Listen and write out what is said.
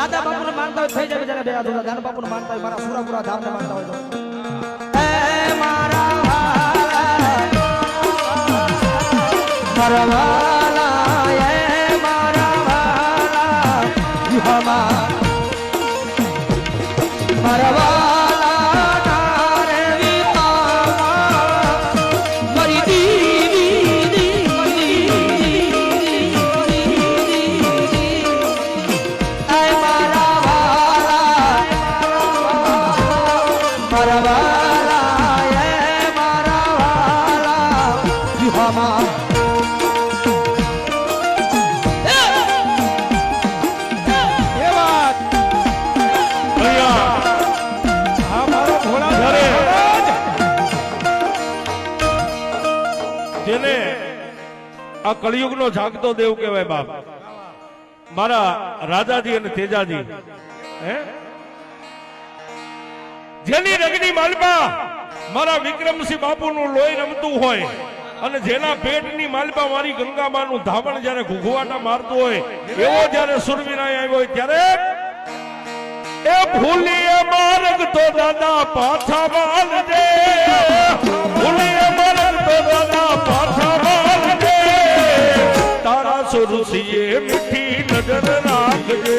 થઈ જાય જ્યારે બે હાથ. દાદા બાપુ ને માનતા હોય, મારા પૂરા પૂરા ધામ ને માનતા હોય મારા મારા વાલા મારા વાલા એ મારા વિહામાં. જેને આ કળિયુગનો જાગતો દેવ કહેવાય બાપ. મારા રાજાજી અને તેજાજી હે? જેની રગની માલપા મારા વિક્રમસિંહ બાપુનું લોહી રમતું હોય અને જેના પેટની માલપા મારી ગંગામાનું ધાવણ જ્યારે ઘૂઘવાટા મારતું હોય, એવો જ્યારે સુરવીરાય આવ્યો હોય ત્યારે એ ભૂલીએ માર્ગ તો દાદા પાછા માલજે. ભૂલીએ માર્ગ તો દાદા પાછા માલજે. તારા સુરસીએ મીઠી નજર રાખજે